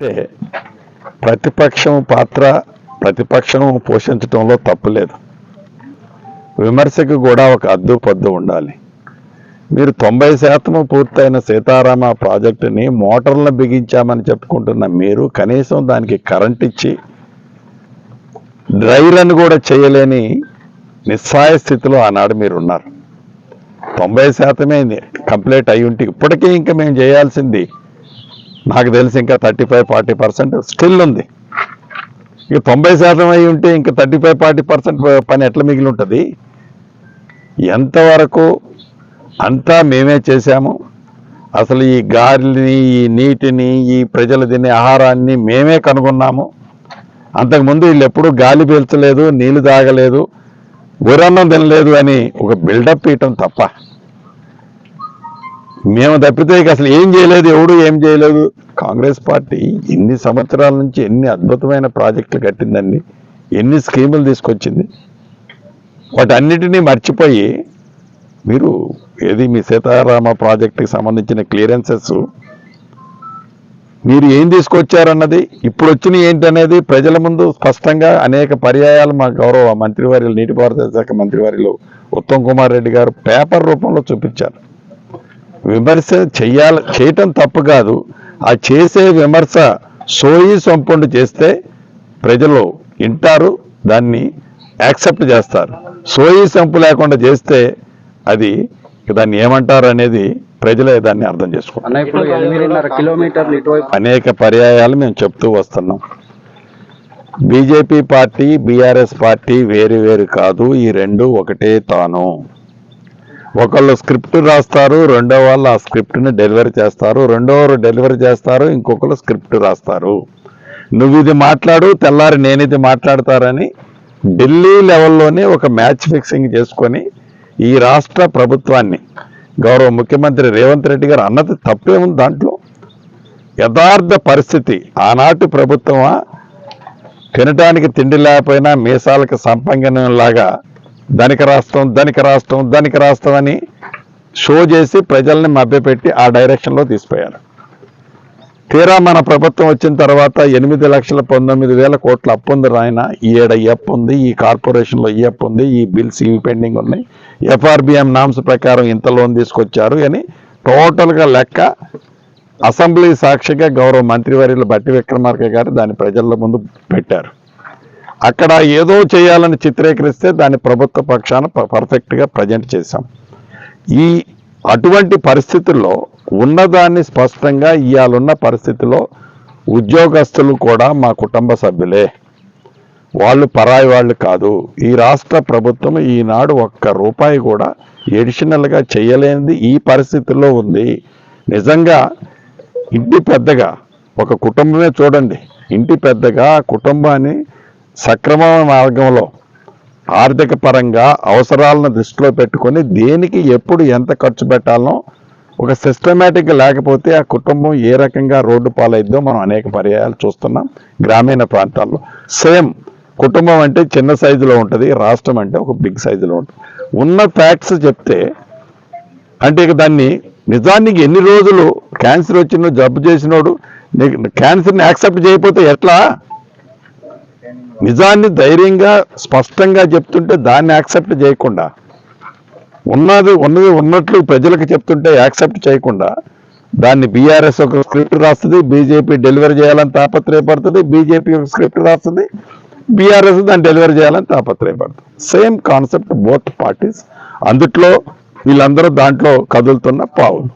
అంటే ప్రతిపక్షం పాత్ర ప్రతిపక్షం పోషించడంలో తప్పులేదు విమర్శకు కూడా ఒక అద్దు పద్దు ఉండాలి. మీరు తొంభై శాతం పూర్తయిన సీతారామ ప్రాజెక్టుని మోటార్లను బిగించామని చెప్పుకుంటున్న మీరు కనీసం దానికి కరెంట్ ఇచ్చి డ్రై రన్ కూడా చేయలేని నిస్సాయ స్థితిలో ఆనాడు మీరు ఉన్నారు తొంభై శాతమే కంప్లీట్ అయి ఉంటే ఇప్పటికీ ఇంకా మేము చేయాల్సింది నాకు తెలిసి ఇంకా thirty five forty percent still ఉంది. ఇక తొంభై శాతం అయి ఉంటే ఇంకా థర్టీ ఫైవ్ ఫార్టీ పర్సెంట్ పని ఎట్లా మిగిలి ఉంటుంది ఎంతవరకు అంతా మేమే చేశాము. అసలు ఈ గాలిని ఈ నీటిని ఈ ప్రజలు తినే ఆహారాన్ని మేమే కనుగొన్నాము. అంతకుముందు వీళ్ళు ఎప్పుడూ గాలి పీల్చలేదు నీళ్ళు తాగలేదు గురన్నం తినలేదు అని ఒక బిల్డప్ ఇవ్వటం తప్ప. మేము తప్పితే అసలు ఏం చేయలేదు ఎవడు ఏం చేయలేదు. కాంగ్రెస్ పార్టీ ఎన్ని సంవత్సరాల నుంచి ఎన్ని అద్భుతమైన ప్రాజెక్టులు కట్టిందండి ఎన్ని స్కీములు తీసుకొచ్చింది. వాటన్నిటినీ మర్చిపోయి మీరు ఏది మీ సీతారామ ప్రాజెక్టుకి సంబంధించిన క్లియరెన్సెస్ మీరు ఏం తీసుకొచ్చారన్నది ఇప్పుడు వచ్చిన ఏంటనేది ప్రజల ముందు స్పష్టంగా అనేక పర్యాయాలు మా గౌరవ మంత్రివర్యులు నీటిపారుదల శాఖ మంత్రివర్యులు ఉత్తమ్ కుమార్ రెడ్డి గారు పేపర్ రూపంలో చూపించారు. విమర్శ చెయ్యాలి చేయటం తప్పు కాదు. ఆ చేసే విమర్శ సోయి సొంపుండు చేస్తే ప్రజలు వింటారు దాన్ని యాక్సెప్ట్ చేస్తారు. సోయి సంపు లేకుండా చేస్తే అది దాన్ని ఏమంటారు అనేది ప్రజలే దాన్ని అర్థం చేసుకుంటారు ఇటువైపు. అనేక పర్యాయాలు మేము చెప్తూ వస్తున్నాం. బీజేపీ పార్టీ బీఆర్ఎస్ పార్టీ వేరు వేరు కాదు ఈ రెండు ఒకటే తాను. ఒకళ్ళు స్క్రిప్ట్ రాస్తారు రెండో వాళ్ళు ఆ స్క్రిప్ట్ని డెలివరీ చేస్తారు రెండో వారు డెలివరీ చేస్తారు ఇంకొకరు స్క్రిప్ట్ రాస్తారు. నువ్వు ఇది మాట్లాడు తెల్లారి నేను ఇది మాట్లాడతారని ఢిల్లీ లెవెల్లోనే ఒక మ్యాచ్ ఫిక్సింగ్ చేసుకొని ఈ రాష్ట్ర ప్రభుత్వాన్ని గౌరవ ముఖ్యమంత్రి రేవంత్ రెడ్డి గారు అన్నది తప్పే ఉంది దాంట్లో. యథార్థ పరిస్థితి ఆనాటి ప్రభుత్వమా? తినటానికి తిండి లేకపోయినా మీసాలకు సంపంగనంలాగా ధనిక రాష్ట్రం ధనిక రాష్ట్రం ధనిక రాష్ట్రం అని షో చేసి ప్రజల్ని మభ్యపెట్టి ఆ డైరెక్షన్లో తీసిపోయారు. తీరా మన ప్రభుత్వం వచ్చిన తర్వాత ఎనిమిది లక్షల పంతొమ్మిది వేల కోట్ల అప్పు ఉంది రాయన. ఈ ఏడ ఈ అప్పు ఉంది ఈ కార్పొరేషన్లో ఈ అప్పు ఉంది ఈ బిల్స్ ఇవి పెండింగ్ ఉన్నాయి. ఎఫ్ఆర్బిఎం నామ్స్ ప్రకారం ఇంత లోన్ తీసుకొచ్చారు అని టోటల్గా లెక్క అసెంబ్లీ సాక్షిగా గౌరవ మంత్రివర్యులు బట్టి విక్రమార్క గారు దాన్ని ప్రజల ముందు పెట్టారు. అక్కడ ఏదో చేయాలని చిత్రీకరిస్తే దాన్ని ప్రభుత్వ పక్షాన పర్ఫెక్ట్గా ప్రజెంట్ చేశాం. ఈ అటువంటి పరిస్థితుల్లో ఉన్నదాన్ని స్పష్టంగా ఇవాళున్న పరిస్థితిలో ఉద్యోగస్తులు కూడా మా కుటుంబ సభ్యులే. వాళ్ళు పరాయి వాళ్ళు కాదు. ఈ రాష్ట్ర ప్రభుత్వం ఈనాడు ఒక్క రూపాయి కూడా ఎడిషనల్గా చేయలేనిది ఈ పరిస్థితుల్లో ఉంది. నిజంగా ఇంటి పెద్దగా ఒక కుటుంబమే చూడండి. ఇంటి పెద్దగా కుటుంబాన్ని సక్రమ మార్గంలో ఆర్థిక పరంగా అవసరాలను దృష్టిలో పెట్టుకొని దేనికి ఎప్పుడు ఎంత ఖర్చు పెట్టాలనో ఒక సిస్టమేటిక్ లేకపోతే ఆ కుటుంబం ఏ రకంగా రోడ్డు పాలైద్దో మనం అనేక పర్యాయాలు చూస్తున్నాం గ్రామీణ ప్రాంతాల్లో. సేమ్ కుటుంబం అంటే చిన్న సైజులో ఉంటుంది రాష్ట్రం అంటే ఒక బిగ్ సైజులో ఉంటుంది. ఉన్న ఫ్యాక్ట్స్ చెప్తే అంటే ఇక దాన్ని నిజానికి ఎన్ని రోజులు క్యాన్సర్ వచ్చినో జబ్బు చేసినోడు నీకు క్యాన్సర్ని యాక్సెప్ట్ చేయకపోతే ఎట్లా? నిజాన్ని ధైర్యంగా స్పష్టంగా చెప్తుంటే దాన్ని యాక్సెప్ట్ చేయకుండా ఉన్నది ఉన్నది ఉన్నట్లు ప్రజలకు చెప్తుంటే యాక్సెప్ట్ చేయకుండా దాన్ని బీఆర్ఎస్ ఒక స్క్రిప్ట్ రాస్తుంది బీజేపీ డెలివరీ చేయాలని తాపత్రయపడుతుంది బీజేపీ ఒక స్క్రిప్ట్ రాస్తుంది బీఆర్ఎస్ దాన్ని డెలివరీ చేయాలని తాపత్రయపడుతుంది. Same concept both parties. అందుట్లో వీళ్ళందరూ దాంట్లో కదులుతున్న పావులు.